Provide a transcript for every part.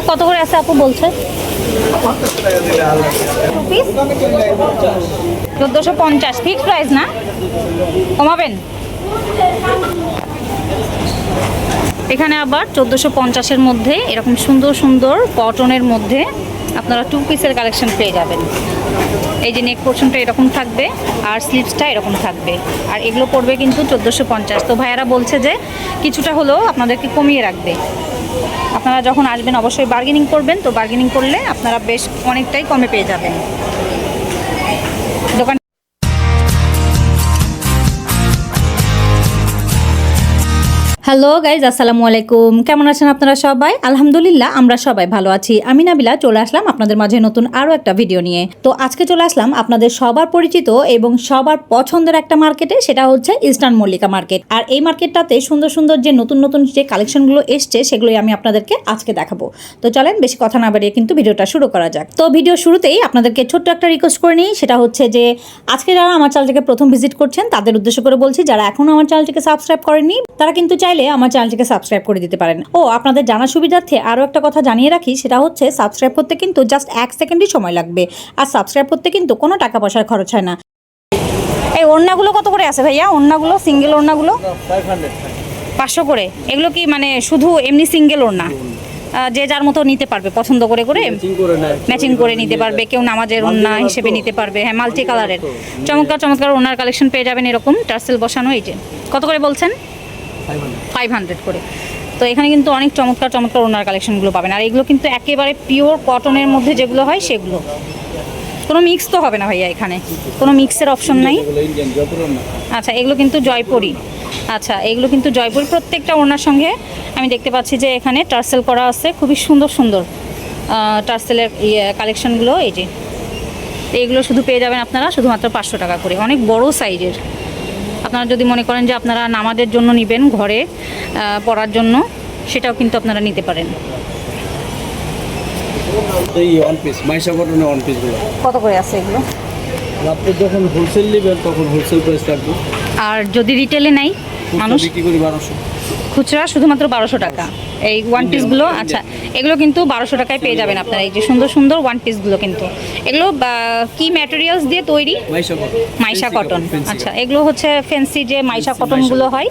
এগুলো কত করে আছে আপু বলছে? চোদ্দোশো পঞ্চাশ ফিক্স প্রাইস না? কমাবেন? এখানে আবার চোদ্দোশো পঞ্চাশের মধ্যে, এরকম সুন্দর সুন্দর কটনের মধ্যে আপনারা টু পিসের কালেকশন পেয়ে যাবেন। এই যে নেক পোর্শনটা এরকম থাকবে, আর স্লিপসটা এরকম থাকবে। আর এগুলো পড়বে কিন্তু চোদ্দোশো পঞ্চাশ। তো ভাইয়ারা বলছে যে কিছুটা হলেও আপনাদেরকে কমিয়ে রাখবে। আপনারা যখন আসবেন অবশ্যই বার্গেনিং করবেন, তো বার্গেনিং করলে আপনারা বেশ অনেকটাই কমে পেয়ে যাবেন। হ্যালো গাইজ আসসালামু আলাইকুম। কেমন আছেন আপনারা সবাই? আলহামদুলিল্লাহ, আমরা সবাই ভালো আছি। আমি নাবিলা, চলে আসলাম আপনাদের মাঝে নতুন আরও একটা ভিডিও নিয়ে। তো আজকে চলে আসলাম আপনাদের সবার পরিচিত এবং সবার পছন্দের একটা মার্কেটে সেটা হচ্ছে ইস্টার্ন মল্লিকা মার্কেট আর এই মার্কেটটাতে সুন্দর সুন্দর যে নতুন নতুন যে কালেকশনগুলো এসছে, সেগুলোই আমি আপনাদেরকে আজকে দেখাবো। তো চলেন, বেশি কথা না বাড়িয়ে কিন্তু ভিডিওটা শুরু করা যাক। তো ভিডিও শুরুতেই আপনাদেরকে ছোট্ট একটা রিকোয়েস্ট করে নিই, সেটা হচ্ছে যে, আজকে যারা আমার চ্যানেলটিকে প্রথম ভিজিট করছেন, তাদের উদ্দেশ্য করে বলছি, যারা এখনও আমার চ্যানেলটিকে সাবস্ক্রাইব করেনি তারা কিন্তু চাইলে আমার চ্যানেলটিকে সাবস্ক্রাইব করে দিতে পারেন। ও আপনাদের জানার সুবিধার্থে আরও একটা কথা জানিয়ে রাখি সেটা হচ্ছে সাবস্ক্রাইব করতে কিন্তু জাস্ট এক সেকেন্ডই সময় লাগবে। আর সাবস্ক্রাইব করতে কিন্তু কোনো টাকা পয়সার খরচ হয় না। এই ওড়নাগুলো কত করে আছে ভাইয়া? ওড়নাগুলো সিঙ্গেল ওড়নাগুলো? পাঁচশো করে। এগুলো কি মানে শুধু এমনি সিঙ্গেল ওড়না? যে যার মতো নিতে পারবে পছন্দ করে করে? ম্যাচিং করে নিতে পারবে কেউ নামাজের ওড়না হিসেবে নিতে পারবে। হ্যাঁ মাল্টি কালারের চমৎকার চমৎকার ওনার কালেকশন পেয়ে যাবেন এরকম। টার্সেল বসানো এই যে। কত করে বলছেন? ফাইভ হান্ড্রেড করে। তো এখানে কিন্তু অনেক চমৎকার চমৎকার ওনার কালেকশনগুলো পাবেন। আর এগুলো কিন্তু একেবারে পিওর কটনের মধ্যে যেগুলো হয় সেগুলো। কোনো মিক্স তো হবে না ভাইয়া এখানে। কোনো মিক্সের অপশন নাই। আচ্ছা এগুলো কিন্তু জয়পুরি। আচ্ছা এগুলো কিন্তু জয়পুরি। প্রত্যেকটা ওনার সঙ্গে আমি দেখতে পাচ্ছি যে এখানে টার্সেল করা আছে। খুবই সুন্দর সুন্দর টার্সেলের ইয়ে কালেকশনগুলো এই যে। এগুলো শুধু পেয়ে যাবেন আপনারা শুধুমাত্র পাঁচশো টাকা করে। অনেক বড় সাইজের আপনারা যদি মনে করেন যে আপনারা নামাজের জন্য নেবেন ঘরে পড়ার জন্য সেটাও কিন্তু আপনারা নিতে পারেন। এই ওয়ান পিস মাইশা কটনের ওয়ান পিসগুলো কত করে আছে এগুলো? আপনি যখন হোলসেল নেবেন তখন হোলসেল প্রাইস থাকবে। আর যদি রিটেলে নেই মানুষ বিক্রি করি বারোশো। খুচরা শুধুমাত্র বারোশো টাকা। এই ওয়ান পিসগুলো আচ্ছা এগুলো কিন্তু বারোশো টাকায় পেয়ে যাবেন আপনারা। এই যে সুন্দর সুন্দর ওয়ান পিসগুলো কিন্তু। এগুলো কি ম্যাটেরিয়ালস দিয়ে তৈরি? মাইশা কটন আচ্ছা এগুলো হচ্ছে ফেন্সি যে মাইশা কটনগুলো হয়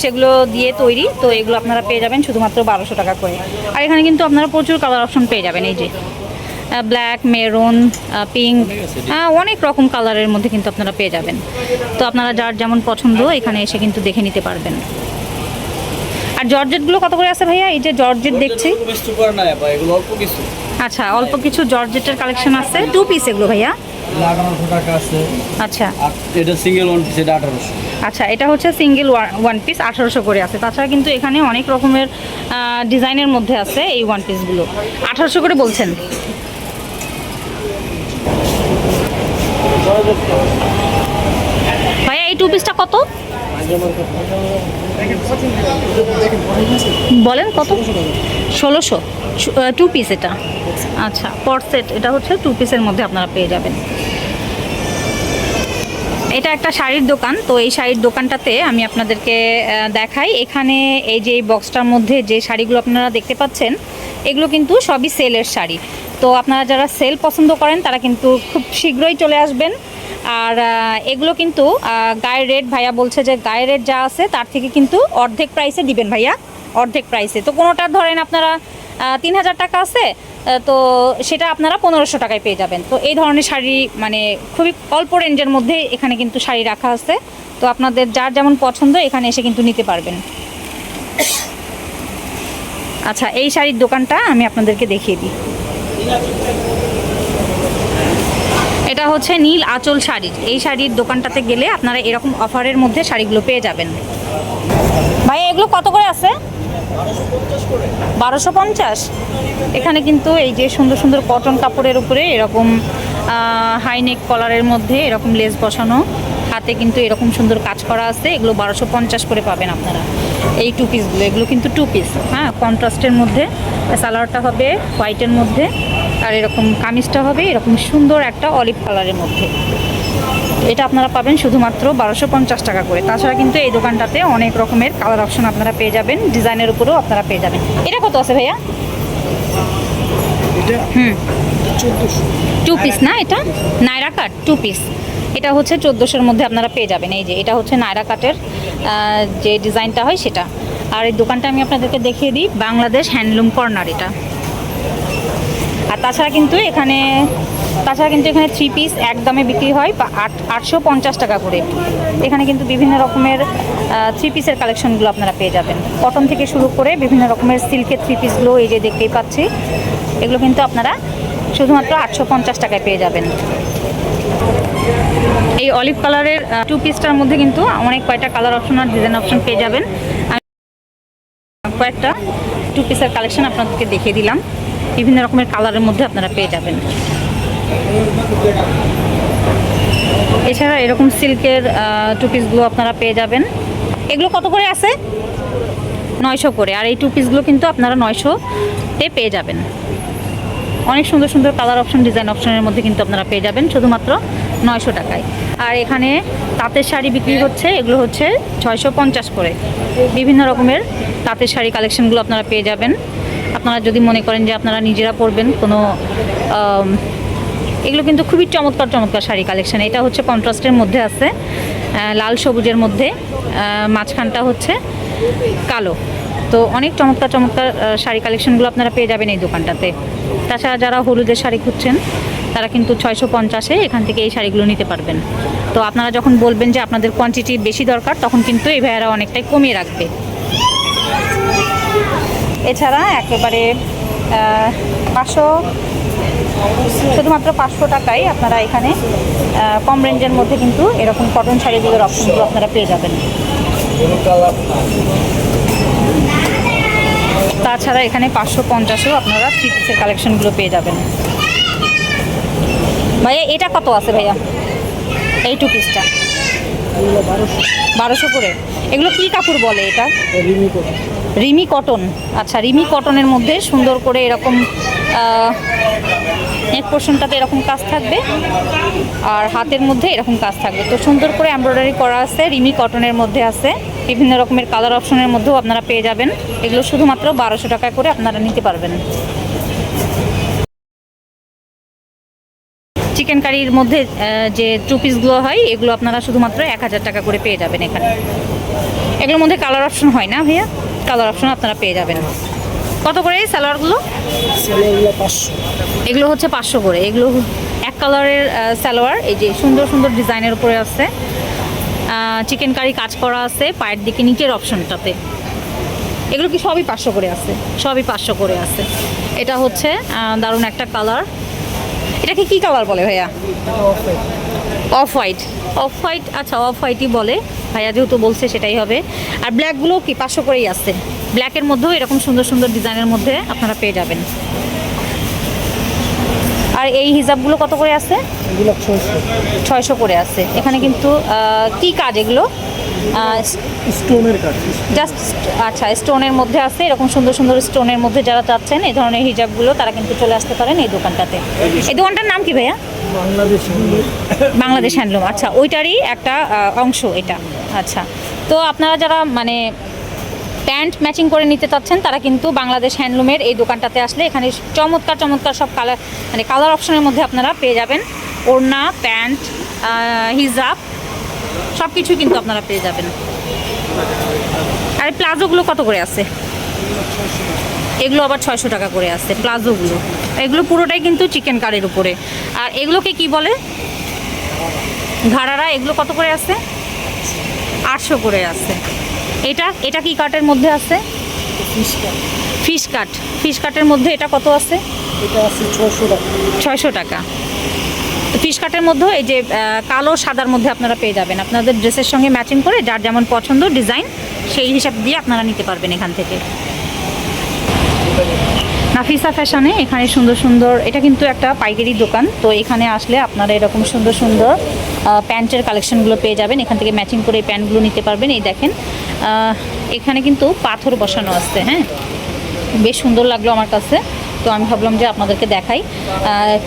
সেগুলো দিয়ে তৈরি। তো এগুলো আপনারা পেয়ে যাবেন শুধুমাত্র বারোশো টাকা করে। আর এখানে কিন্তু আপনারা প্রচুর কালার অপশন পেয়ে যাবেন। এই যে ব্ল্যাক মেরুন পিঙ্ক অনেক রকম কালারের মধ্যে কিন্তু আপনারা পেয়ে যাবেন। তো আপনারা যার যেমন পছন্দ এখানে এসে কিন্তু দেখে নিতে পারবেন। আর জর্জেটগুলো কত করে আছে ভাইয়া? এই যে জর্জেট দেখছি। আচ্ছা অল্প কিছু জর্জেটের কালেকশন আছে। টু পিস এগুলো ভাইয়া? আচ্ছা। এটা সিঙ্গেল ওয়ান পিস এটা আচ্ছা এটা হচ্ছে সিঙ্গেল ওয়ান পিস আঠারোশো করে আছে। তাছাড়া কিন্তু এখানে অনেক রকমের ডিজাইনের মধ্যে আছে এই ওয়ান পিসগুলো আঠারোশো করে বলছেন? ভাইয়া এই টু পিসটা কত? বলেন কত? ষোলোশো। টু পিস এটা। আচ্ছা পর সেট এটা হচ্ছে টু পিসের মধ্যে আপনারা পেয়ে যাবেন। এটা একটা শাড়ির দোকান, তো এই শাড়ির দোকানটাতে আমি আপনাদেরকে দেখাই। এখানে এই যে বক্সটার মধ্যে যে শাড়িগুলো আপনারা দেখতে পাচ্ছেন, এগুলো কিন্তু সবই সেলের শাড়ি। তো আপনারা যারা সেল পছন্দ করেন, তারা কিন্তু খুব শীঘ্রই চলে আসবেন। আর এগুলো কিন্তু গায়ের রেট ভাইয়া বলছে যে গায়ের রেট যা আছে তার থেকে কিন্তু অর্ধেক প্রাইসে দিবেন ভাইয়া, অর্ধেক প্রাইসে তো কোনোটার ধরেন আপনারা তিন হাজার টাকা আছে তো সেটা আপনারা পনেরোশো টাকায় পেয়ে যাবেন। তো এই ধরনের শাড়ি মানে খুবই অল্প রেঞ্জের মধ্যে এখানে কিন্তু শাড়ি রাখা আছে। তো আপনাদের যার যেমন পছন্দ, এখানে এসে কিন্তু নিতে পারবেন। আচ্ছা এই শাড়ির দোকানটা আমি আপনাদেরকে দেখিয়ে দিই। এটা হচ্ছে নীল আঁচল শাড়ির এই শাড়ির দোকানটাতে গেলে আপনারা এরকম অফারের মধ্যে শাড়িগুলো পেয়ে যাবেন। ভাই, এগুলো কত করে আছে? বারোশো পঞ্চাশ। এখানে কিন্তু এই যে সুন্দর সুন্দর কটন কাপড়ের উপরে এরকম হাইনেক কলারের মধ্যে এরকম লেস বসানো। হাতে কিন্তু এরকম সুন্দর কাজ করা আছে। এগুলো বারোশো পঞ্চাশ করে পাবেন আপনারা। এই টু পিসগুলো এগুলো কিন্তু টু পিস হ্যাঁ? কন্ট্রাস্টের মধ্যে। সালোয়ারটা হবে হোয়াইটের মধ্যে। আর এরকম কামিজটা হবে এরকম সুন্দর একটা অলিভ কালারের মধ্যে। এটা আপনারা পাবেন শুধুমাত্র বারোশো পঞ্চাশ টাকা করে। তাছাড়া কিন্তু এই দোকানটাতে অনেক রকমের কালার অপশন আপনারা পেয়ে যাবেন ডিজাইনের উপরেও আপনারা পেয়ে যাবেন। এটা কত আছে ভাইয়া? হুম। টু পিস না এটা? নায়রা কাট টু পিস এটা হচ্ছে চোদ্দোশোর মধ্যে আপনারা পেয়ে যাবেন। এই যে এটা হচ্ছে নায়রা কাটের যে ডিজাইনটা হয় সেটা। আর এই দোকানটা আমি আপনাদেরকে দেখিয়ে দিই বাংলাদেশ হ্যান্ডলুম কর্নার এটা। আর তাছাড়া কিন্তু এখানে, তাছাড়া কিন্তু এখানে থ্রি পিস একদমে বিক্রি হয় বা আট, আটশো পঞ্চাশ টাকা করে। এখানে কিন্তু বিভিন্ন রকমের থ্রি পিসের কালেকশনগুলো আপনারা পেয়ে যাবেন। কটন থেকে শুরু করে বিভিন্ন রকমের সিল্কের থ্রি পিসগুলো এই যে দেখতেই পাচ্ছি, এগুলো কিন্তু আপনারা শুধুমাত্র আটশো পঞ্চাশ টাকায় পেয়ে যাবেন। এই অলিভ কালারের টু পিসটার মধ্যে কিন্তু অনেক কয়টা কালার অপশন আর ডিজাইন অপশন পেয়ে যাবেন। কয়েকটা টু পিসের কালেকশন আপনাদেরকে দেখিয়ে দিলাম। বিভিন্ন রকমের কালারের মধ্যে আপনারা পেয়ে যাবেন। এছাড়া এরকম সিল্কের টু পিসগুলো আপনারা পেয়ে যাবেন। এগুলো কত করে আছে? নয়শো করে। আর এই টু পিসগুলো কিন্তু আপনারা নয়শোতে পেয়ে যাবেন। অনেক সুন্দর সুন্দর কালার অপশন ডিজাইন অপশনের মধ্যে কিন্তু আপনারা পেয়ে যাবেন, শুধুমাত্র নয়শো টাকায়। আর এখানে তাঁতের শাড়ি বিক্রি হচ্ছে, এগুলো হচ্ছে ছয়শো পঞ্চাশ করে। বিভিন্ন রকমের তাঁতের শাড়ি কালেকশনগুলো আপনারা পেয়ে যাবেন। আপনারা যদি মনে করেন যে আপনারা নিজেরা পরবেন কোনো এগুলো কিন্তু খুবই চমৎকার চমৎকার শাড়ি কালেকশান এটা হচ্ছে কন্ট্রাস্টের মধ্যে আছে লাল সবুজের মধ্যে মাঝখানটা হচ্ছে কালো। তো অনেক চমৎকার চমৎকার শাড়ি কালেকশনগুলো আপনারা পেয়ে যাবেন এই দোকানটাতে। তাছাড়া যারা হলুদের শাড়ি খুঁজছেন, তারা কিন্তু ছয়শো পঞ্চাশে এখান থেকে এই শাড়িগুলো নিতে পারবেন। তো আপনারা যখন বলবেন যে আপনাদের কোয়ান্টিটি বেশি দরকার, তখন কিন্তু এই ভাইয়ারা অনেকটাই কমিয়ে রাখবে। এছাড়া একেবারে পাঁচশো শুধুমাত্র পাঁচশো টাকায় আপনারা এখানে কম রেঞ্জের মধ্যে কিন্তু এরকম কটন শাড়িগুলোর অপশনগুলো আপনারা পেয়ে যাবেন। তাছাড়া এখানে পাঁচশো পঞ্চাশেও আপনারা থ্রি পিসের কালেকশনগুলো পেয়ে যাবেন। ভাইয়া এটা কত আছে ভাইয়া? এই টু। পিসটা বারোশো। বারোশো করে। এগুলো কি কাপড় বলে এটা? রিমি কটন। আচ্ছা রিমি কটনের মধ্যে সুন্দর করে এরকম নেক পোর্শনটাতে এরকম কাজ থাকবে আর হাতের মধ্যে এরকম কাজ থাকবে। তো সুন্দর করে এমব্রয়ডারি করা আছে, রিমি কটনের মধ্যে আছে। বিভিন্ন রকমের কালার অপশনের মধ্যেও আপনারা পেয়ে যাবেন। এগুলো শুধুমাত্র বারোশো টাকা করে আপনারা নিতে পারবেন। চিকেন কারির মধ্যে যে টু পিসগুলো হয়, এগুলো আপনারা শুধুমাত্র এক হাজার টাকা করে পেয়ে যাবেন এখানে। এগুলোর মধ্যে কালার অপশন হয় না ভাইয়া? কালার অপশন আপনারা পেয়ে যাবেন। কত করে এই সালোয়ারগুলো? এগুলো হচ্ছে পাঁচশো করে। এগুলো এক কালারের সালোয়ার। এই যে সুন্দর সুন্দর ডিজাইনের উপরে আছে। চিকেন কারি কাজ করা আছে পায়ের দিকে নিচের অপশনটাতে। এগুলো কি সবই পাঁচশো করে আছে? সবই পাঁচশো করে আছে। এটা হচ্ছে দারুণ একটা কালার। এটাকে কি কালার বলে ভাইয়া? অফ হোয়াইট অফ হোয়াইট আচ্ছা অফ হোয়াইটই বলে। ভাইয়া যেহেতু বলছে সেটাই হবে। আর ব্ল্যাকগুলো কি? পাঁচশো করেই আছে ব্ল্যাকের মধ্যেও এরকম সুন্দর সুন্দর ডিজাইনের মধ্যে আপনারা পেয়ে যাবেন। আর এই হিজাবগুলো কত করে আছে ছয়শো করে আছে এখানে কিন্তু কি কাজ এগুলো? স্টোনের কাজ। জাস্ট আচ্ছা স্টোনের মধ্যে আছে। এরকম সুন্দর সুন্দর স্টোনের মধ্যে যারা চাচ্ছেন এই ধরনের হিজাবগুলো তারা কিন্তু চলে আসতে পারেন এই দোকানটাতে। এই দোকানটার নাম কি ভাইয়া? বাংলাদেশ হ্যান্ডলুম আচ্ছা ওইটারই একটা অংশ এটা আচ্ছা। তো আপনারা যারা মানে প্যান্ট ম্যাচিং করে নিতে চাচ্ছেন, তারা কিন্তু বাংলাদেশ হ্যান্ডলুমের এই দোকানটাতে আসলে এখানে চমৎকার চমৎকার সব কালার মানে কালার অপশনের মধ্যে আপনারা পেয়ে যাবেন। ওড়না, প্যান্ট হিজাব সব কিছুই কিন্তু আপনারা পেয়ে যাবেন। আর প্লাজোগুলো কত করে আছে? এগুলো আবার ছয়শো টাকা করে আছে প্লাজোগুলো। এগুলো পুরোটাই কিন্তু চিকেন কারের উপরে। আর এগুলোকে কি বলে? ঘাড়ারা এগুলো কত করে আছে? আটশো করে আছে। এটা এটা কি কাটের মধ্যে আছে? ফিশ কাট। ফিশ কাটের মধ্যে এটা কত আছে? এটা আছে ছয়শো টাকা। ছয়শো টাকা। ফিশ কাটের মধ্যেও এই যে কালো সাদার মধ্যে আপনারা পেয়ে যাবেন। আপনাদের ড্রেসের সঙ্গে ম্যাচিং করে যার যেমন পছন্দ ডিজাইন সেই হিসাব দিয়ে আপনারা নিতে পারবেন এখান থেকে। নাফিসা ফ্যাশনে এখানে সুন্দর সুন্দর, এটা কিন্তু একটা পাইকারি দোকান, তো এখানে আসলে আপনারা এরকম সুন্দর সুন্দর প্যান্টের কালেকশনগুলো পেয়ে যাবেন, এখান থেকে ম্যাচিং করে এই প্যান্টগুলো নিতে পারবেন, এই দেখেন। এখানে কিন্তু পাথর বসানো আছে হ্যাঁ? বেশ সুন্দর লাগল আমার কাছে, তো আমি ভাবলাম যে আপনাদেরকে দেখাই।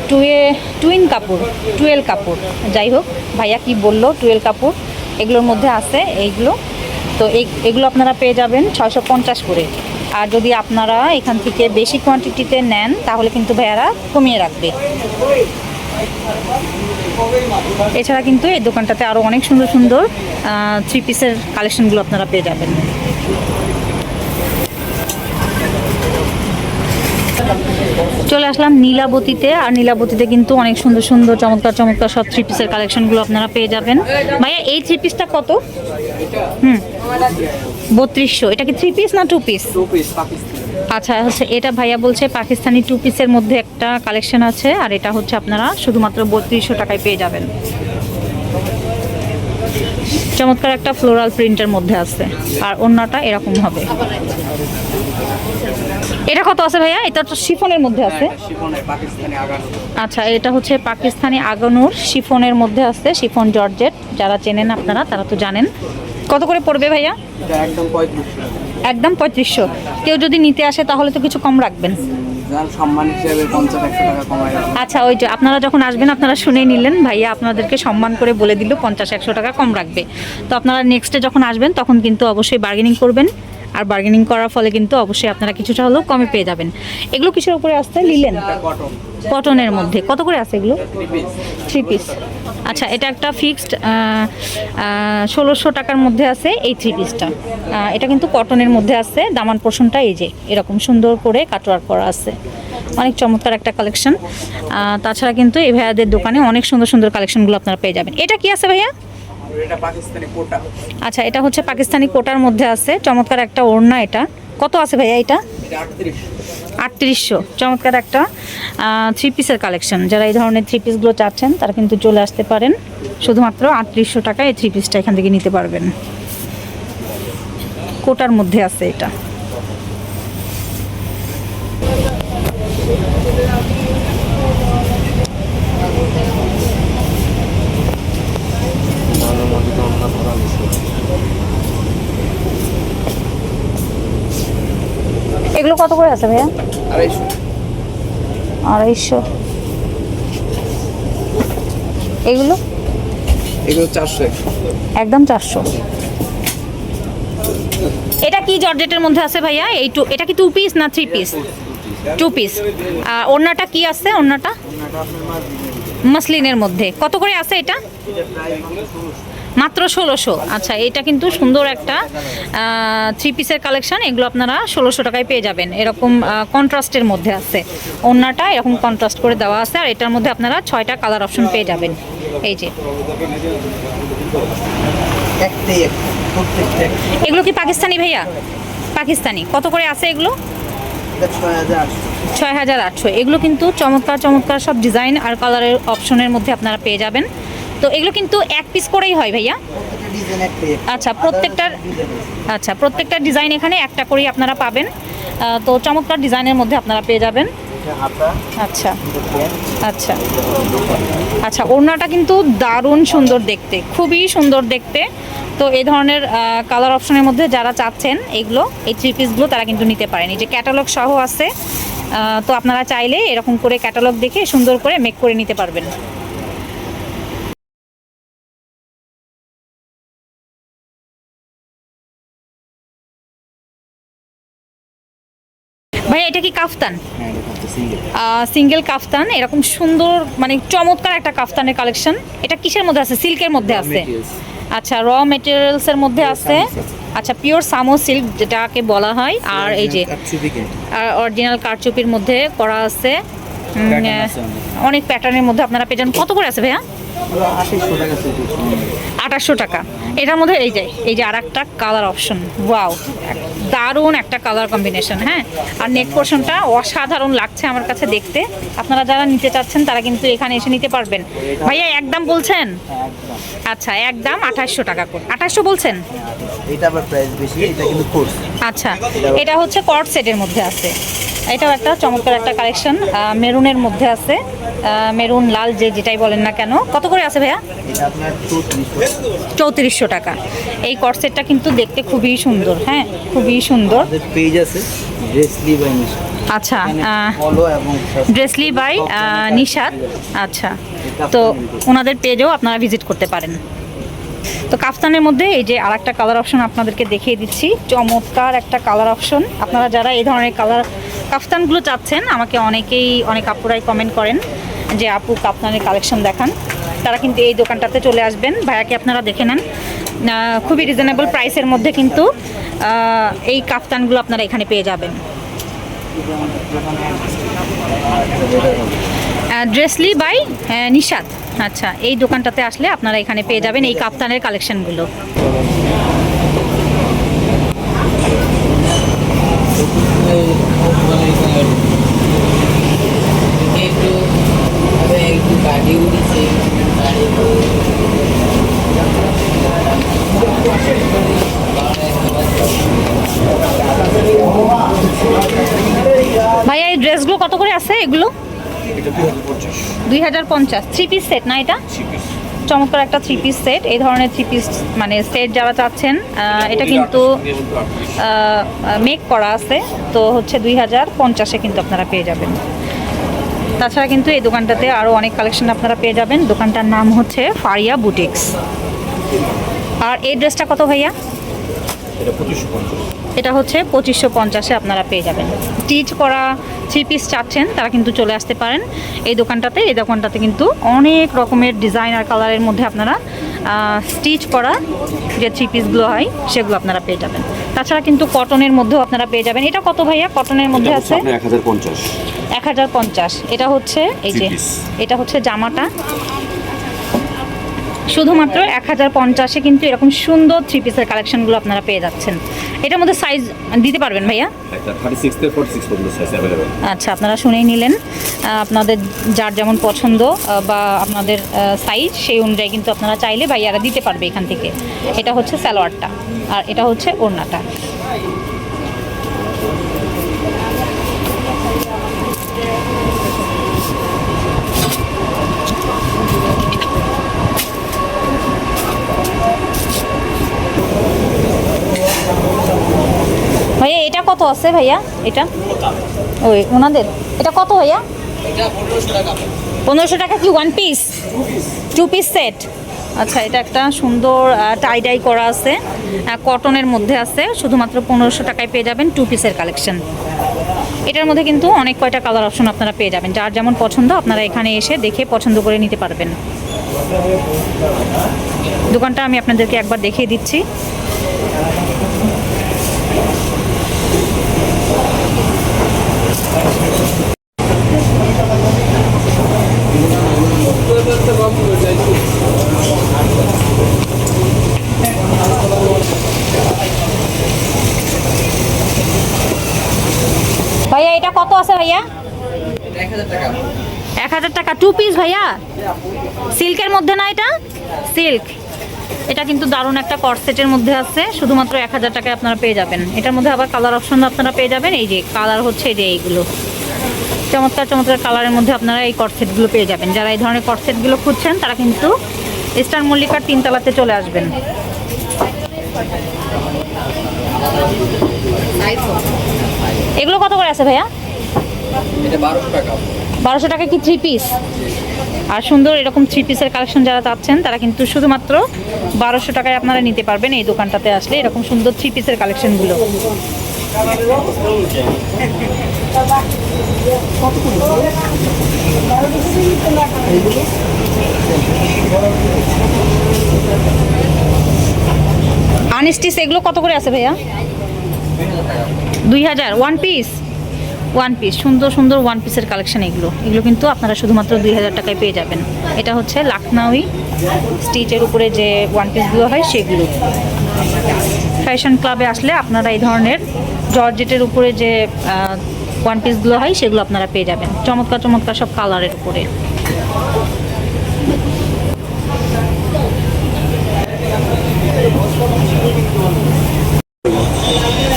টুয়ে, টুইন কাপড়, টুয়েল কাপড়, যাই হোক, ভাইয়া কি বলল, টুয়েল কাপড়, এগুলোর মধ্যে আছে এইগুলো, তো এই, এগুলো আপনারা পেয়ে যাবেন ছয়শো পঞ্চাশ করে। আর যদি আপনারা এখান থেকে বেশি কোয়ান্টিটিতে নেন, তাহলে কিন্তু ভাইয়ারা কমিয়ে রাখবে। এছাড়া কিন্তু এই দোকানটাতে আরও অনেক সুন্দর সুন্দর থ্রি পিসের কালেকশনগুলো আপনারা পেয়ে যাবেন। চলে আসলাম নীলাবতীতে আর নীলাবতীতে কিন্তু অনেক সুন্দর সুন্দর চমৎকার চমৎকার সব থ্রি পিসের কালেকশনগুলো আপনারা পেয়ে যাবেন। ভাইয়া এই থ্রি পিসটা কত? হুম। বত্রিশশো। এটা কি থ্রি পিস না টু পিস টু পিস আচ্ছা হচ্ছে এটা ভাইয়া বলছে পাকিস্তানি টু পিসের মধ্যে একটা কালেকশন আছে আর এটা হচ্ছে আপনারা শুধুমাত্র বত্রিশশো টাকায় পেয়ে যাবেন। চমৎকার একটা ফ্লোরাল প্রিন্টের মধ্যে আছে। আর অন্যটা এরকম হবে। এটা কত আছে ভাইয়া? এটা তো শিফনের মধ্যে আছে। শিফনের পাকিস্তানি আগানো আচ্ছা এটা হচ্ছে পাকিস্তানি আগানুর শিফনের মধ্যে আছে শিফন জর্জেট। যারা চেনেন আপনারা তারা তো জানেন। কত করে পড়বে ভাইয়া? একদম পঁয়ত্রিশশো। একদম পঁয়ত্রিশশো। কেউ যদি নিতে আসে তাহলে তো কিছু কম রাখবেন। আচ্ছা ওই যে আপনারা যখন আসবেন আপনারা শুনে নিলেন ভাইয়া আপনাদেরকে সম্মান করে বলে দিল পঞ্চাশ একশো টাকা কম রাখবে। তো আপনারা নেক্সটে যখন আসবেন তখন কিন্তু অবশ্যই বার্গেনিং করবেন। আর বার্গেনিং করার ফলে কিন্তু অবশ্যই আপনারা কিছুটা হলেও কমে পেয়ে যাবেন। এগুলো কিসের উপরে আসতে নিলেন। কটনের মধ্যে। কত করে আছে এগুলো? থ্রি পিস আচ্ছা এটা একটা ফিক্সড ষোলোশো টাকার মধ্যে আছে এই থ্রি পিসটা এটা কিন্তু কটনের মধ্যে আছে। দামান পোর্শনটা এই যে এরকম সুন্দর করে কাটওয়ার করা আছে। অনেক চমৎকার একটা কালেকশন তাছাড়া কিন্তু এই ভাইয়াদের দোকানে অনেক সুন্দর সুন্দর কালেকশনগুলো আপনারা পেয়ে যাবেন। এটা কি আছে ভাইয়া? আচ্ছা এটা হচ্ছে পাকিস্তানি কোটার মধ্যে আছে। চমৎকার একটা ওড়না এটা। কত আছে ভাইয়া এটা? আটত্রিশশো। চমৎকার একটা থ্রি পিসের কালেকশন যারা এই ধরনের থ্রি পিসগুলো চাচ্ছেন, তারা কিন্তু চলে আসতে পারেন। শুধুমাত্র আটত্রিশশো টাকায় এই থ্রি পিসটা এখান থেকে নিতে পারবেন। কোটার মধ্যে আছে এটা। এগুলো কত করে আছে ভাইয়া? আড়াইশো। আড়াইশো। এগুলো? এগুলো চারশো। একদম চারশো। এটা কি জর্জেটের মধ্যে আছে ভাইয়া? এই টু এটা কি টু পিস না থ্রি পিস টু পিস ওড়নাটা কি আছে? ওড়নাটা? মাসলিনের মধ্যে। কত করে আছে এটা? মাত্র ষোলোশো। আচ্ছা এটা কিন্তু সুন্দর একটা থ্রি পিসের কালেকশন এগুলো আপনারা ষোলোশো টাকায় পেয়ে যাবেন। এরকম কন্ট্রাস্টের মধ্যে আছে। ওড়নাটা এরকম কন্ট্রাস্ট করে দেওয়া আছে, আর এটার মধ্যে আপনারা ছয়টা কালার অপশন পেয়ে যাবেন। এই যে। এগুলো কি পাকিস্তানি ভাইয়া? পাকিস্তানি। কত করে আছে এগুলো? ছয় হাজার আটশো। এগুলো কিন্তু চমৎকার চমৎকার সব ডিজাইন আর কালারের অপশনের মধ্যে আপনারা পেয়ে যাবেন। তো এগুলো কিন্তু এক পিস করেই হয় ভাইয়া? আচ্ছা প্রত্যেকটার আচ্ছা প্রত্যেকটা ডিজাইন এখানে একটা করেই আপনারা পাবেন। তো চমৎকার ডিজাইনের মধ্যে আপনারা পেয়ে যাবেন। আচ্ছা আচ্ছা। আচ্ছা ওড়নাটা কিন্তু দারুণ সুন্দর দেখতে, খুবই সুন্দর দেখতে। তো এই ধরনের কালার অপশনের মধ্যে যারা চাচ্ছেন, এগুলো, এই থ্রি পিসগুলো তারা কিন্তু নিতে পারেন। এই যে ক্যাটালগ সহ আছে তো আপনারা চাইলে এরকম করে ক্যাটালগ দেখে সুন্দর করে মেক করে নিতে পারবেন। ভাই এটা কি কাফতান? হ্যাঁ সিঙ্গেল সিঙ্গেল কাফতান এরকম সুন্দর মানে চমৎকার একটা কাফতানের কালেকশন এটা কিসের মধ্যে আছে? সিল্কের মধ্যে আছে। আচ্ছা র মেটেরিয়ালস এর মধ্যে আছে। আচ্ছা পিওর সামো সিল্ক যেটাকে বলা হয় আর এই যে অরিজিনাল কারচুপির মধ্যে করা আছে। অনেক। অনেক প্যাটার্নের মধ্যে আপনারা পেয়ে যান কত করে আছে ভাইয়া? আঠাশশো টাকা এটার মধ্যে এই যে এই যে আর একটা কালার অপশন ওয়াও দারুণ একটা কালার কম্বিনেশন হ্যাঁ? আর নেক পোর্শনটা অসাধারণ লাগছে আমার কাছে দেখতে। আপনারা যারা নিতে চাচ্ছেন তারা কিন্তু এখানে এসে নিতে পারবেন। ভাইয়া একদম বলছেন? আচ্ছা একদম আঠাশশো টাকা করে। আঠাশশো বলছেন? এটা আবার প্রাইস বেশি এটা কিন্তু আচ্ছা এটা হচ্ছে কট সেটের মধ্যে আছে। এটাও একটা চমৎকার একটা কালেকশন মেরুনের মধ্যে আছে মেরুন লাল যে যেটাই বলেন না কেন। কত করে আছে ভাইয়া? চৌত্রিশশো টাকা। এই কটসেটটা কিন্তু দেখতে খুবই সুন্দর হ্যাঁ খুবই সুন্দর। পেজ আছে আচ্ছা ড্রেসলি বাই নিশাদ আচ্ছা। তো ওনাদের পেজেও আপনারা ভিজিট করতে পারেন। তো কাফতানের মধ্যে এই যে আর একটা কালার অপশন আপনাদেরকে দেখিয়ে দিচ্ছি। চমৎকার একটা কালার অপশন আপনারা যারা এই ধরনের কালার কাফতানগুলো চাচ্ছেন, আমাকে অনেকেই, অনেক আপুরাই কমেন্ট করেন যে, আপু, কাফতানের কালেকশন দেখান। তারা কিন্তু এই দোকানটাতে চলে আসবেন। ভাইয়াকে আপনারা দেখে নেন। খুবই রিজনেবল প্রাইসের মধ্যে কিন্তু এই কাফতানগুলো আপনারা এখানে পেয়ে যাবেন। ড্রেসলি বাই নিশাদ আচ্ছা এই দোকানটাতে আসলে আপনারা এখানে পেয়ে যাবেন এই কাপ্তানের কালেকশনগুলো ভাইয়া, এই ড্রেসগুলো কত করে আছে এগুলো? দুই হাজার পঞ্চাশ। থ্রি পিস সেট না এটা? চমৎকার একটা থ্রি পিস সেট এই ধরনের থ্রি পিস মানে সেট যারা চাচ্ছেন এটা কিন্তু মেক করা আছে। তো হচ্ছে দুই হাজার পঞ্চাশে কিন্তু আপনারা পেয়ে যাবেন। তাছাড়া কিন্তু এই দোকানটাতে আরও অনেক কালেকশন আপনারা পেয়ে যাবেন। দোকানটার নাম হচ্ছে ফারিয়া বুটিক্স। আর এই ড্রেসটা কত ভাইয়া? এটা হচ্ছে পঁচিশশো পঞ্চাশে আপনারা পেয়ে যাবেন। স্টিচ করা থ্রি পিস চাচ্ছেন তারা কিন্তু চলে আসতে পারেন। এই দোকানটাতে এই দোকানটাতে কিন্তু অনেক রকমের ডিজাইন আর কালারের মধ্যে আপনারা স্টিচ করা যে থ্রি পিসগুলো হয় সেগুলো আপনারা পেয়ে যাবেন। তাছাড়া কিন্তু কটনের মধ্যেও আপনারা পেয়ে যাবেন। এটা কত ভাইয়া? কটনের মধ্যে আছে? এক হাজার পঞ্চাশ। এক হাজার পঞ্চাশ। এটা হচ্ছে এই যে এটা হচ্ছে জামাটা। শুধুমাত্র এক হাজার পঞ্চাশে কিন্তু এরকম সুন্দর থ্রি পিসের কালেকশনগুলো আপনারা পেয়ে যাচ্ছেন। এটার মধ্যে সাইজ দিতে পারবেন ভাইয়া? আচ্ছা আপনারা শুনেই নিলেন। আপনাদের যার যেমন পছন্দ বা আপনাদের সাইজ সেই অনুযায়ী কিন্তু আপনারা চাইলে ভাইয়ারা দিতে পারবে এখান থেকে। এটা হচ্ছে স্যালোয়ারটা আর এটা হচ্ছে ওড়নাটা ভাইয়া এটা কত আছে ভাইয়া? এটা? ওই ওনাদের? এটা কত ভাইয়া? পনেরোশো টাকা কি one piece two piece set আচ্ছা এটা একটা সুন্দর টাই ডাই করা আছে কটনের মধ্যে আছে, শুধুমাত্র পনেরোশো টাকায় পেয়ে যাবেন টু পিসের কালেকশন এটার মধ্যে কিন্তু অনেক কয়টা কালার অপশন আপনারা পেয়ে যাবেন। যার যেমন পছন্দ, আপনারা এখানে এসে দেখে পছন্দ করে নিতে পারবেন। দোকানটা আমি আপনাদেরকে একবার দেখিয়ে দিচ্ছি। ভাইয়া এটা কত আছে ভাইয়া? এক হাজার টাকা। টু পিস ভাইয়া? সিল্কের মধ্যে না এটা? সিল্ক। এটা কিন্তু দারুণ একটা কর্সেটের মধ্যে আছে শুধুমাত্র এক হাজার টাকায় আপনারা পেয়ে যাবেন। এটার মধ্যে আবার কালার অপশন আপনারা পেয়ে যাবেন এই যে কালার হচ্ছে এই যে এইগুলো। চমৎকার চমৎকার কালারের মধ্যে আপনারা এই কর্সেটগুলো পেয়ে যাবেন। যারা এই ধরনের কর্সেটগুলো খুঁজছেন তারা কিন্তু স্টার মল্লিকার তিনতলাতে চলে আসবেন। এগুলো কত করে আছে ভাইয়া? বারোশো টাকা। বারোশো টাকা কি থ্রি পিস আর সুন্দর এরকম থ্রি পিসের কালেকশন যারা চাচ্ছেন তারা কিন্তু শুধুমাত্র বারোশো টাকায় আপনারা নিতে পারবেন এই দোকানটাতে আসলে এরকম সুন্দর থ্রি পিসের কালেকশনগুলো আনস্টিচ এগুলো কত করে আছে ভাইয়া? দুই হাজার ওয়ান পিস ওয়ান পিস সুন্দর সুন্দর ওয়ান পিসের কালেকশন এগুলো। এগুলো কিন্তু আপনারা শুধুমাত্র দুই হাজার টাকায় পেয়ে যাবেন। এটা হচ্ছে লাখনাউই স্টিচের উপরে যে ওয়ান পিসগুলো হয় সেগুলো। ফ্যাশন ক্লাবে আসলে আপনারা এই ধরনের জর্জেটের উপরে যে ওয়ান পিসগুলো হয় সেগুলো আপনারা পেয়ে যাবেন। চমৎকার চমৎকার সব কালারের উপরে।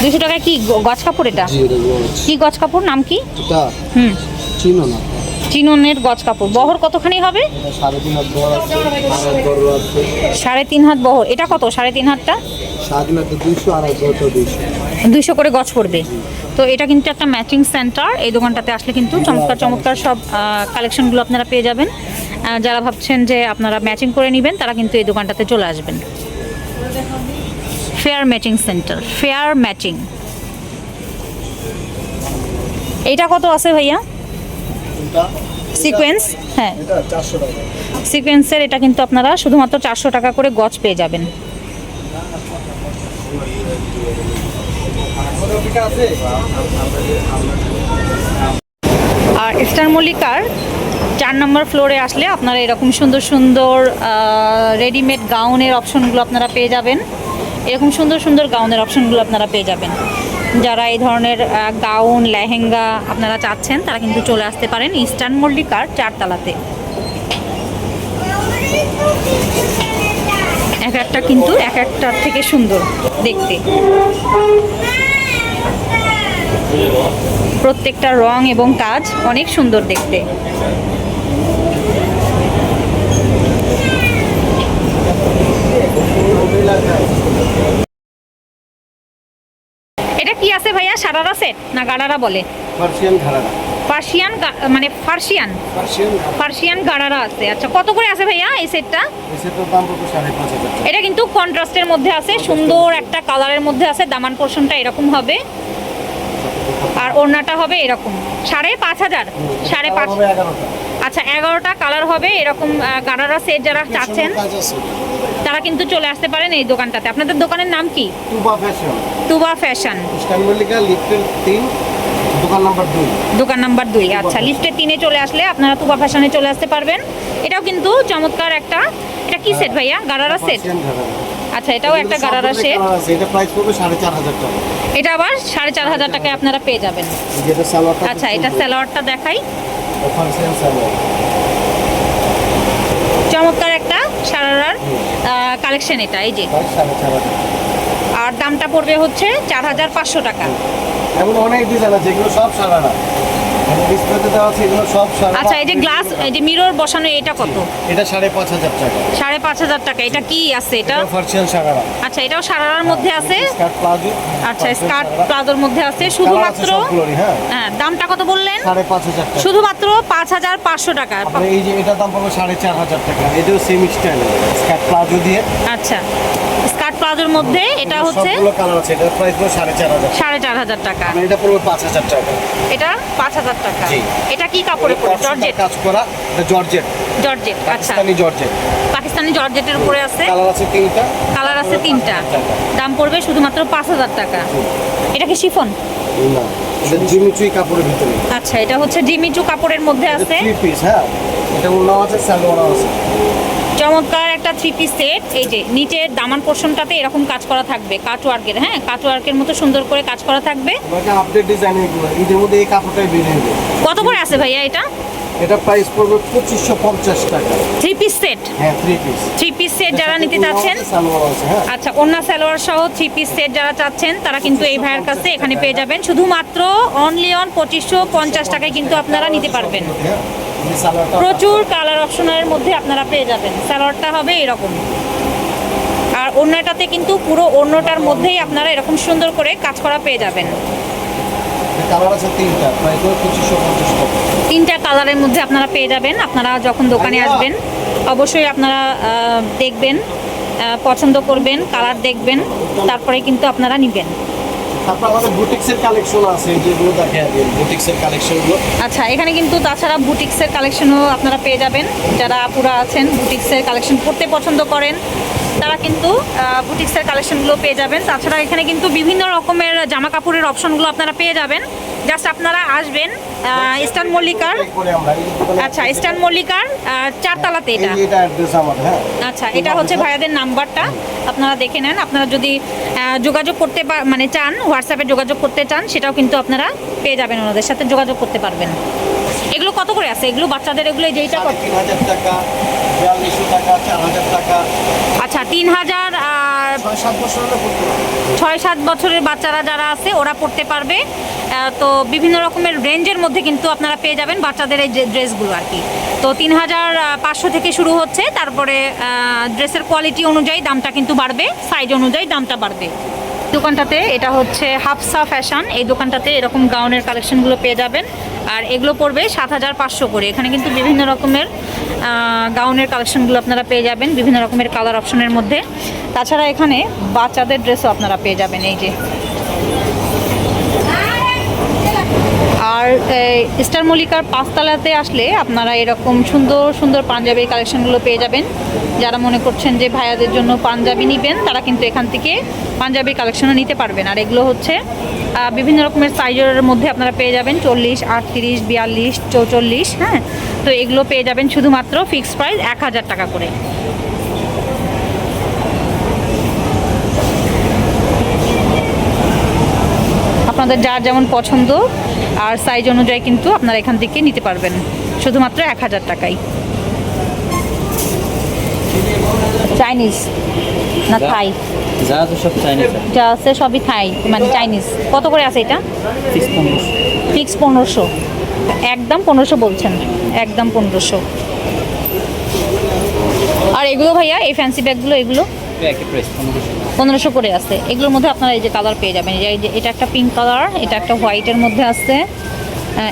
দুশো টাকায় কি গ- গজ কাপড় এটা? কি গজ কাপড়? নাম কি? হুম। চিনো না চিননের গজ কাপড়। বহর কতখানি হবে? সাড়ে তিন হাত বহর। এটা কত? সাড়ে তিন হাতটা? দুইশো করে গছ পড়বে। তো এটা কিন্তু একটা ম্যাচিং সেন্টার এই দোকানটাতে আসলে কিন্তু চমৎকার চমৎকার সব কালেকশনগুলো আপনারা পেয়ে যাবেন। যারা ভাবছেন যে আপনারা ম্যাচিং করে নেবেন তারা কিন্তু এই দোকানটাতে চলে আসবেন। Fair matching centre fair matching এইটা কত আছে ভাইয়া? সিকোয়েন্স হ্যাঁ। সিকোয়েন্সের এটা কিন্তু আপনারা শুধুমাত্র চারশো টাকা করে গছ পেয়ে যাবেন। আর স্টার মল্লিকার চার নম্বর ফ্লোরে আসলে আপনারা এরকম সুন্দর সুন্দর রেডিমেড গাউনের অপশনগুলো আপনারা পেয়ে যাবেন। এরকম সুন্দর সুন্দর গাউনের অপশনগুলো আপনারা পেয়ে যাবেন। যারা এই ধরনের গাউন লেহেঙ্গা আপনারা চাচ্ছেন, তারা কিন্তু চলে আসতে পারেন ইস্টার্ন মল্লিকার চারতলাতে। এক একটা কিন্তু এক একটার থেকে সুন্দর দেখতে। প্রত্যেকটা রং এবং কাজ অনেক সুন্দর দেখতে। এটা কি আছে ভাইয়া? সারারা সেট না গাড়ারা বলে? পার্সিয়ান পার্সিয়ান মানে ফার্সিয়ান? পার্সিয়ান। ফার্সিয়ান গাড়ারা আছে। আচ্ছা কত করে আছে ভাইয়া এই সেটটা? এটা কিন্তু কন্ট্রাস্টের মধ্যে আছে সুন্দর একটা কালারের মধ্যে আছে দামান পোর্শনটা এরকম হবে। আর ওড়নাটা হবে এরকম। সাড়ে পাঁচ হাজার? সাড়ে পাঁচ আচ্ছা এগারোটা কালার হবে এরকম গারারা সেট যারা চাচ্ছেন তারা কিন্তু চলে আসতে পারেন এই দোকানটাতে। আপনাদের দোকানের নাম কি? টুবা ফ্যাশন। তুবা ফ্যাশন। দোকান নাম্বার দুই। দোকান নাম্বার দুই আচ্ছা লিস্টে তিনে চলে আসলে আপনারা তুবা ফ্যাশনে চলে আসতে পারবেন। এটাও কিন্তু চমৎকার একটা এটা কি সেট ভাইয়া? গারারা সেট আচ্ছা এটাও একটা গারারা সেট এটা প্রাইস পড়বে সাড়ে চার হাজার টাকা। এটা আবার সাড়ে চার হাজার টাকায় আপনারা পেয়ে যাবেন। সালোয়ারটা আচ্ছা এটা স্যালোয়ারটা দেখাই। পার্সিয়ান সালোয়ার। চমৎকার একটা সারারার কালেকশন এটা এই যে। আর দামটা পড়বে হচ্ছে চার হাজার পাঁচশো টাকা। এমন অনেক ডিজাইন আছে এগুলো সব সারা না। আছে এগুলো সব আচ্ছা এই যে গ্লাস এই যে মিরর বসানো এটা কত? এটা সাড়ে পাঁচ হাজার টাকা। সাড়ে পাঁচ হাজার টাকা এটা কি আছে এটা? এটা পার্সিয়ান সারারা আচ্ছা এটাও সারারার মধ্যে আছে? প্লাজো আচ্ছা স্কার্ট প্লাজোর মধ্যে আছে শুধুমাত্র হ্যাঁ। হ্যাঁ দামটা কত বললেন? সাড়ে পাঁচ হাজার শুধুমাত্র পাঁচ হাজার পাঁচশো টাকা। এই যে এটার দাম পাবো সাড়ে চার হাজার টাকা। এটাও সেম স্টাইল স্কার্ট প্লাজো দিয়ে। আচ্ছা। প্লাজোর মধ্যে এটা হচ্ছে কালার আছে এটার প্রাইস পড়বে সাড়ে চার হাজার। টাকা। মানে এটা পড়বে পাঁচ হাজার টাকা। এটা পাঁচ হাজার টাকা। জি। এটা কি কাপড়ে পড়ে? জর্জেট? কাজ করা এটা জর্জেট। জর্জেট আচ্ছা। পাকিস্তানি জর্জেট। পাকিস্তানি জর্জেটের উপরে আছে? কালার আছে তিনটা। কালার আছে তিনটা। দাম পড়বে শুধুমাত্র পাঁচ হাজার টাকা। এটা কি শিফন? না এটা জিমিচুই কাপড়ের ভিতরে। আচ্ছা এটা হচ্ছে জিমিচু কাপড়ের মধ্যে আছে। থ্রি পিস হ্যাঁ। এটা উন্নাও আছে সালোয়ারও আছে। চমৎকার। থ্রি পিস সেট এই যে নিচের দামান পোর্শনটাতে এরকম কাজ করা থাকবে কাট ওয়ার্কের হ্যাঁ? কাট ওয়ার্কের মতো সুন্দর করে কাজ করা থাকবে। কত করে আছে ভাইয়া এটা? এটা প্রাইস পড়বে পঁচিশশো পঞ্চাশ টাকা। থ্রি পিস সেট হ্যাঁ three piece three piece set যারা নিতে চাচ্ছেন? হ্যাঁ। আচ্ছা ওন্না সালোয়ার সহ থ্রি পিস সেট যারা চাচ্ছেন তারা কিন্তু এই ভাইয়ের কাছে এখানে পেয়ে যাবেন। শুধুমাত্র অনলি অন পঁচিশশো পঞ্চাশ টাকায় কিন্তু আপনারা নিতে পারবেন। হ্যাঁ। প্রচুর কালার অপশনের মধ্যে আপনারা পেয়ে যাবেন। স্যালোয়ারটা হবে এরকম। আর অন্যটাতে কিন্তু পুরো অন্যটার মধ্যেই আপনারা এরকম সুন্দর করে কাজ করা পেয়ে যাবেন। তিনটা কালারের মধ্যে আপনারা পেয়ে যাবেন। আপনারা যখন দোকানে আসবেন অবশ্যই আপনারা দেখবেন পছন্দ করবেন কালার দেখবেন তারপরে কিন্তু আপনারা নেবেন। বুটিক্সের আছে বুটিক্সের আচ্ছা এখানে কিন্তু তাছাড়া বুটিক্সের কালেকশনও আপনারা পেয়ে যাবেন। যারা আপুরা আছেন, বুটিক্সের কালেকশন করতে পছন্দ করেন তারা কিন্তু বুটিক্সের কালেকশনগুলো পেয়ে যাবেন। তাছাড়া এখানে কিন্তু বিভিন্ন রকমের জামা কাপড়ের অপশনগুলো আপনারা পেয়ে যাবেন। জাস্ট আপনারা আসবেন ইস্টার্ন মল্লিকার। আচ্ছা ইস্টার্ন মল্লিকার চারতলাতে এটা। হ্যাঁ। আচ্ছা এটা হচ্ছে ভাইয়াদের নাম্বারটা। আপনারা দেখে নেন। আপনারা যদি যোগাযোগ করতে মানে চান হোয়াটসঅ্যাপে যোগাযোগ করতে চান সেটাও কিন্তু আপনারা পেয়ে যাবেন ওনাদের সাথে যোগাযোগ করতে পারবেন। এগুলো কত করে আছে? এগুলো বাচ্চাদের এগুলো যেইটা কত টাকা। বিয়াল্লিশশো টাকা চার হাজার টাকা। আচ্ছা তিন হাজার আর ছয় সাত বছর হলে করতে পারবে। ছয় সাত বছরের বাচ্চারা যারা আছে ওরা পড়তে পারবে। তো বিভিন্ন রকমের রেঞ্জের মধ্যে কিন্তু আপনারা পেয়ে যাবেন বাচ্চাদের এই ড্রেসগুলো আর কি। তো তিন হাজার পাঁচশো থেকে শুরু হচ্ছে। তারপরে ড্রেসের কোয়ালিটি অনুযায়ী দামটা কিন্তু বাড়বে সাইজ অনুযায়ী দামটা বাড়বে। দোকানটাতে এটা হচ্ছে হাফসা ফ্যাশন এই দোকানটাতে এরকম গাউনের কালেকশনগুলো পেয়ে যাবেন। আর এগুলো পড়বে সাত হাজার পাঁচশো করে। এখানে কিন্তু বিভিন্ন রকমের গাউনের কালেকশনগুলো আপনারা পেয়ে যাবেন, বিভিন্ন রকমের কালার অপশনের মধ্যে। তাছাড়া এখানে বাচ্চাদের ড্রেসও আপনারা পেয়ে যাবেন এই যে। আর স্টার মল্লিকার পাঁচতলাতে আসলে আপনারা এরকম সুন্দর সুন্দর পাঞ্জাবির কালেকশনগুলো পেয়ে যাবেন। যারা মনে করছেন যে ভাইয়াদের জন্য পাঞ্জাবি নেবেন, তারা কিন্তু এখান থেকে পাঞ্জাবির কালেকশনও নিতে পারবেন। আর এগুলো হচ্ছে বিভিন্ন রকমের সাইজের মধ্যে আপনারা পেয়ে যাবেন, চল্লিশ, আটত্রিশ, বিয়াল্লিশ, চৌচল্লিশ হ্যাঁ? তো এগুলো পেয়ে যাবেন শুধুমাত্র ফিক্সড প্রাইস এক হাজার টাকা করে। আপনাদের যার যেমন পছন্দ আর সাইজ অনুযায়ী কিন্তু আপনারা এখান থেকে নিতে পারবেন। শুধুমাত্র এক হাজার টাকাই চাইনিজ না থাই যা সব চাইনিজ যা আছে সবই থাই মানে চাইনিজ কত করে আছে এটা? ফিক্স পনেরোশো। একদম পনেরোশো বলছেন। একদম পনেরোশো। আর এগুলো ভাইয়া এই ফ্যান্সি ব্যাগগুলো এগুলো? একই প্রাইস পনেরোশো। পনেরোশো করে আছে। এগুলোর মধ্যে আপনারা এই যে কালার পেয়ে যাবেন। এই যে- এটা একটা পিঙ্ক কালার এটা একটা হোয়াইটের মধ্যে আছে।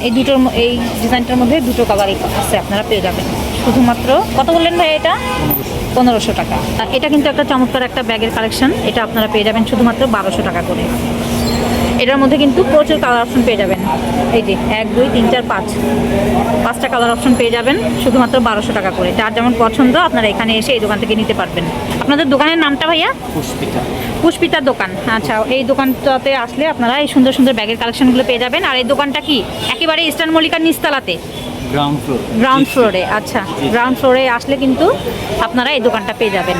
এই দুটোর এই ডিজাইনটার মধ্যে দুটো কালারই আছে, আপনারা পেয়ে যাবেন। শুধুমাত্র কত বললেন ভাই এটা? পনেরোশো টাকা। এটা কিন্তু একটা চমৎকার একটা ব্যাগের কালেকশন এটা আপনারা পেয়ে যাবেন শুধুমাত্র বারোশো টাকা করে। এটার মধ্যে কিন্তু প্রচুর কালার অপশন পেয়ে যাবেন। এই যে এক দুই তিন চার পাঁচ। পাঁচটা কালার অপশন পেয়ে যাবেন শুধুমাত্র বারোশো টাকা করে। যার যেমন পছন্দ আপনারা এখানে এসে এই দোকান থেকে নিতে পারবেন। আপনাদের দোকানের নামটা ভাইয়া? পুষ্পিতা। পুষ্পিতার দোকান। আচ্ছা এই দোকানটাতে আসলে আপনারা এই সুন্দর সুন্দর ব্যাগের কালেকশনগুলো পেয়ে যাবেন। আর এই দোকানটা কি? একেবারে ইস্টার্ন মল্লিকার নিচতলাতে? গ্রাউন্ড ফ্লোর গ্রাউন্ড ফ্লোরে আচ্ছা। গ্রাউন্ড ফ্লোরে আসলে কিন্তু আপনারা এই দোকানটা পেয়ে যাবেন।